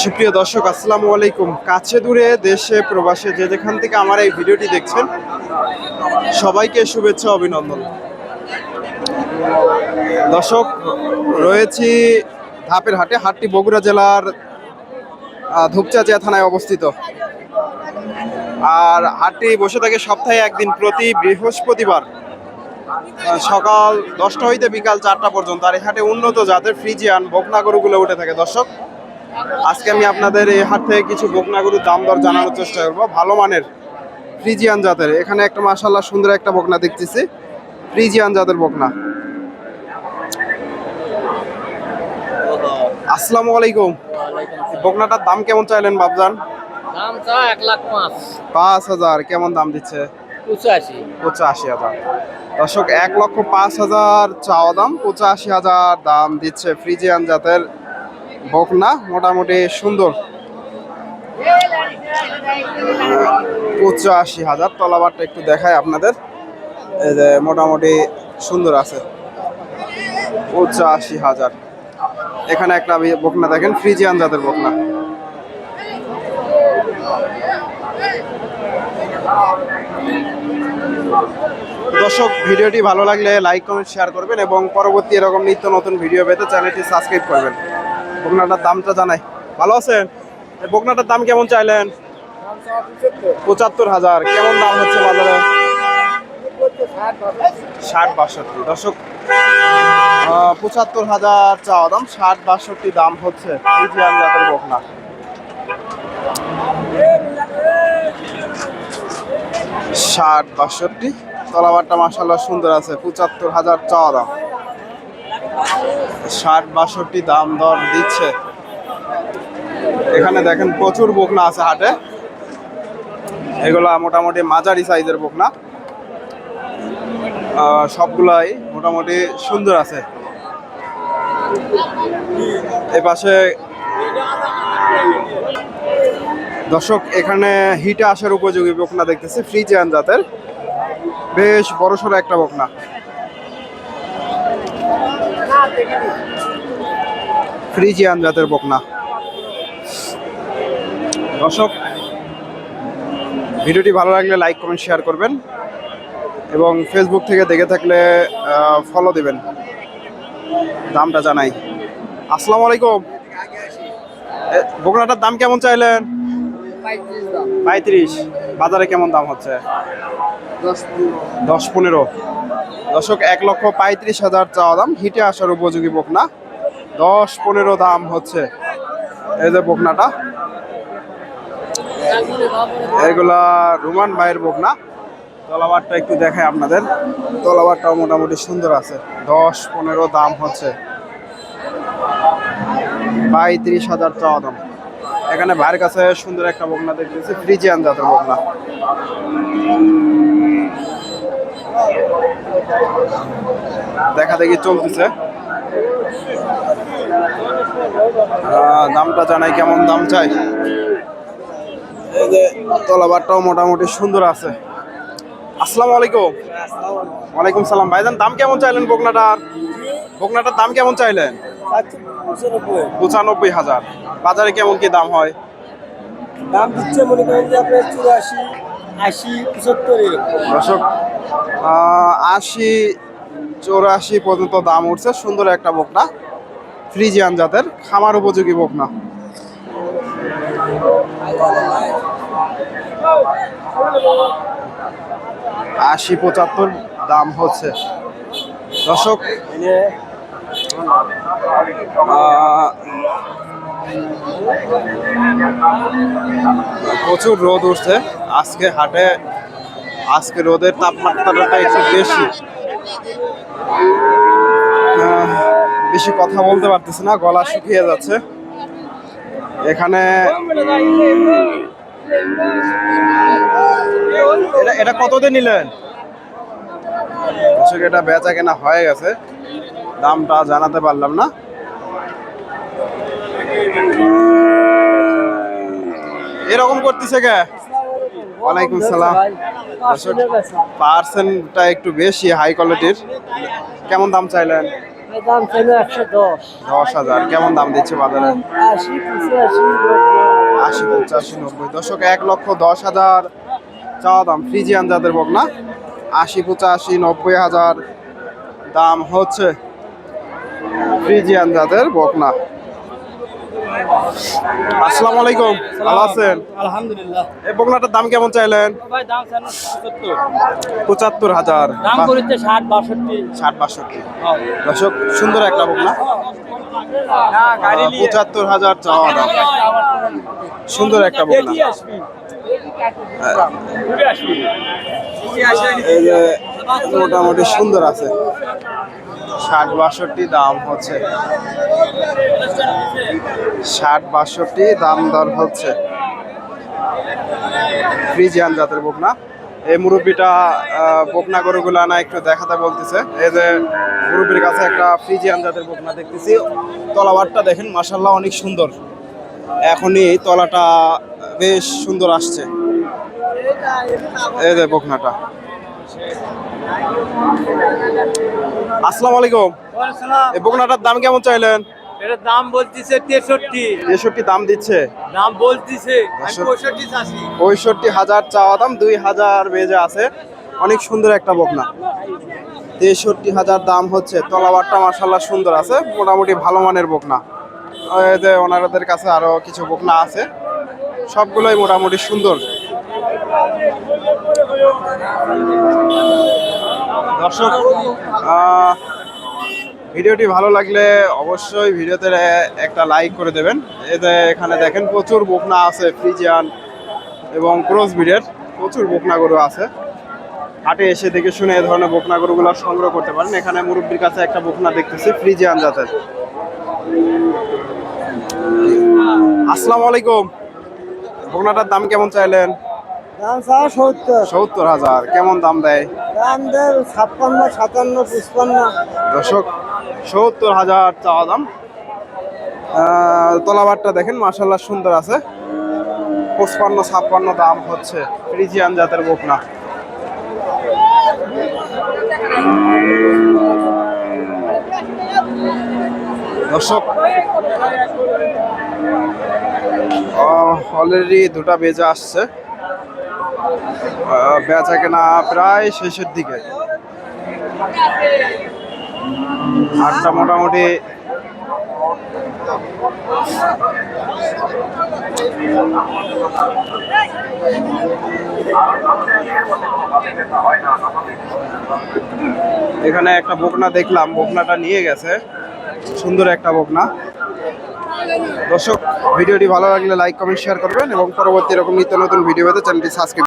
সুপ্রিয় দর্শক, আসসালামু আলাইকুম। কাছে দূরে, দেশে, প্রবাসে যে যেখান থেকে আমার এই ভিডিওটি দেখছেন, সবাইকে শুভেচ্ছা, অভিনন্দন। দর্শক, রয়েছি ধাপের হাটে হাটটি বগুড়া জেলার ধূপচাচিয়া থানায় অবস্থিত। আর হাটটি বসে থাকে সপ্তাহে একদিন প্রতি বৃহস্পতিবার সকাল দশটা হইতে বিকাল চারটা পর্যন্ত। আর এই হাটে উন্নত জাতের ফ্রিজিয়ান বকনা গরুগুলো উঠে থাকে। দর্শক, আজকে আমি আপনাদের এই হাট থেকে কিছু বকনা গরুর দাম দর জানানোর চেষ্টা করব। ভালো মানের ফ্রিজিয়ান জাতের। এখানে একটা মাশাল্লাহ সুন্দর একটা বকনা দেখতেছি। ফ্রিজিয়ান জাতের বকনা। আসসালামু আলাইকুম। বকনাটার দাম কেমন চাইলেন বাবজান দাম চা এক লাখ পাঁচ। পাঁচ হাজার কেমন দাম দিচ্ছে? পঁচাশি। পঁচাশি হাজার। দর্শক এক লক্ষ পাঁচ হাজার চাওয়া দাম পঁচাশি হাজার দাম দিচ্ছে ফ্রিজিয়ান জাতের বকনা। মোটামুটি সুন্দর। পঁচাশি হাজার তলাবারটা একটু দেখায় আপনাদের। এই যে মোটামুটি সুন্দর আছে। পঁচাশি হাজার। এখানে একটা বকনা দেখেন, ফ্রিজিয়ান জাতের বকনা। দর্শক, ভিডিওটি ভালো লাগলে লাইক, কমেন্ট শেয়ার করবেন এবং পরবর্তী এরকম নিত্য নতুন ভিডিও পেতে চ্যানেলটি সাবস্ক্রাইব করবেন। বকনাটার দামটা জানাই। ভালো আছেন? বকনাটার দাম কেমন চাইলেন? পঁচাত্তর হাজার। কেমন দাম হচ্ছে বাজারে? ষাট, বাষট্টি। দর্শক পঁচাত্তর হাজার চাওয়া দাম, ষাট বাষট্টি দাম হচ্ছে বকনা। ষাট বাষট্টি, তলাবারটা মাসাল্লাহ সুন্দর আছে, পঁচাত্তর হাজার চাওয়া দাম। ষাট বাষট্টি দাম দর দিচ্ছে। এখানে দেখেন প্রচুর বকনা আছে হাটে। এগুলা মোটামুটি মাঝারি সাইজের বকনা। সবগুলাই মোটামুটি সুন্দর আছে। এ পাশে দর্শক, এখানে হিটে আসার উপযোগী বকনা দেখতেছি ফ্রিজিয়ান জাতের। বেশ বড়সড় একটা বকনা। ফ্রিজিয়ান জাতের বকনা। দর্শক, ভিডিওটি ভালো লাগলে লাইক, কমেন্ট, শেয়ার করবেন। এবং ফেসবুক থেকে দেখে থাকলে ফলো দিবেন। দামটা জানাই। আসসালামু আলাইকুম। এ, বকনাটার দাম কেমন চাইলেন? পঁয়ত্রিশ বাজারে কেমন দাম হচ্ছে? দশ পনেরো। দশক এক লক্ষ পঁয়ত্রিশ হাজার চাওয়া দাম। হিটে আসার উপযোগী বকনা। দশ পনেরো দাম হচ্ছে। এই যে বকনাটা। এগুলা রুমান ভাইয়ের বকনা। তলাবারটা একটু দেখায় আপনাদের। তলাবারটাও মোটামুটি সুন্দর আছে। দশ, পনেরো দাম হচ্ছে। পঁয়ত্রিশ হাজার চাওয়া দাম। এখানে ভাইয়ের কাছে সুন্দর একটা বকনা দেখতেছি, ফ্রিজিয়ান জাতের বকনা। দেখা দেখি চলতেছে। দামটা জানাই কেমন দাম চাই। এই যে তলাবারটাও মোটামুটি সুন্দর আছে। আসসালামু আলাইকুম। ওয়ালাইকুম সালাম। ভাইজান দাম কেমন চাইলেন বকনাটার বকনাটার দাম কেমন চাইলেন? পঁচানব্বই হাজার। বাজারে কেমন কি দাম হয়? দাম দিচ্ছে মনে করেন যে আপনার চুরাশি আশি পঁচাত্তর দর্শক আশি চৌরাশি পর্যন্ত দাম উঠছে। সুন্দর একটা বকনা। ফ্রিজিয়ান জাতের খামার উপযোগী বকনা। আশি পঁচাত্তর দাম হচ্ছে। দর্শক প্রচুর রোদ উঠছে। আজকে হাটে, আজকে রোদের তাপমাত্রাটা একটু বেশি। বেশি কথা বলতে পারতেছি না, গলা শুকিয়ে যাচ্ছে। এখানে এটা এটা কতদিন নিলেন? এটা বেচা কেনা হয়ে গেছে। দামটা জানাতে পারলাম না। এরকম করতেছে কে? ওয়ালাইকুম সালাম। পার্সেন্টটা একটু বেশি হাই কোয়ালিটির। কেমন দাম চাইলেন? দাম চাইলো একশো দশ। দশ হাজার। কেমন দাম দিচ্ছে বাজারে? আশি পঁচাশি নব্বই। দশক এক লক্ষ দশ হাজার চাওয়া দাম। ফ্রিজিয়ান যাদের বকনা আশি পঁচাশি নব্বই হাজার দাম হচ্ছে ফ্রিজিয়ান যাদের বকনা। আসসালামু আলাইকুম ভালো আছেন? আলহামদুলিল্লাহ। এই বকনাটার দাম কেমন চাইলেন? ভাই দাম পঁচাত্তর। হাজার। দাম ষাট বাষট্টি। ষাট বাষট্টি। দর্শক সুন্দর একটা বকনা। পঁচাত্তর হাজার চাওয়া দাম। সুন্দর একটা বকনা মোটামুটি সুন্দর আছে। ষাট বাষট্টি দাম হচ্ছে। ষাট বাষট্টি দাম দর হচ্ছে। ফ্রিজিয়ান জাতের বকনা। এই মুরব্বিটা বকনা গরুগুলো আনা একটু দেখাতে বলতেছে। এই যে মুরব্বির কাছে একটা ফ্রিজিয়ান জাতের বকনা দেখতেছি। তলাবারটা দেখেন মাসাল্লাহ অনেক সুন্দর। এখনই তলাটা বেশ সুন্দর আসছে। এই যে বকনাটা। আসসালামু আলাইকুম। এই বকনাটার দাম কেমন চাইলেন? এটার দাম বলতিছে তেষট্টি। তেষট্টি দাম দিচ্ছে। দাম বলতিছে। পঁয়ষট্টি হাজার চাওয়া দাম দুই হাজার বেজে আছে। অনেক সুন্দর একটা বকনা। তেষট্টি হাজার দাম হচ্ছে। তলাবারটা মাসাল্লাহ সুন্দর আছে। মোটামুটি ভালো মানের বকনা। যে ওনাদের কাছে আরও কিছু বকনা আছে, সবগুলোই মোটামুটি সুন্দর। দর্শক ভিডিওটি ভালো লাগলে অবশ্যই ভিডিওতে একটা লাইক করে দেবেন। এতে এখানে দেখেন প্রচুর বকনা আছে, ফ্রিজিয়ান এবং ক্রস ব্রিডের, প্রচুর বকনা গরু আছে। হাটে এসে দেখে শুনে এই ধরনের বকনা গরুগুলো সংগ্রহ করতে পারেন। এখানে মুরব্বির কাছে একটা বকনা দেখতেছি, ফ্রিজিয়ান জাতের। আসসালামু আলাইকুম। বকনাটার দাম কেমন চাইলেন? দাম চা সত্তর। সত্তর হাজার। কেমন দাম দেয়? দাম দেয় ছাপ্পান্ন সাতান্ন পঁচপান্ন। দর্শক সত্তর হাজার চাওয়া দাম। তলাবারটা দেখেন মার্শাল্লাহ সুন্দর আছে। পঁচপান্ন ছাপ্পান্ন দাম হচ্ছে ফ্রিজিয়ান জাতের বকনা। দর্শক অলরেডি দুটা বেজে আসছে। বেচা কেনা প্রায় শেষের দিকে। আটটা মোটামুটি। এখানে একটা বকনা দেখলাম। বকনাটা নিয়ে গেছে। সুন্দর একটা বকনা। দর্শক, ভিডিওটি ভালো লাগলে লাইক কমেন্ট শেয়ার করবেন এবং পরবর্তী এরকম নিত্য নতুন ভিডিও পেতে চ্যানেলটি সাবস্ক্রাইব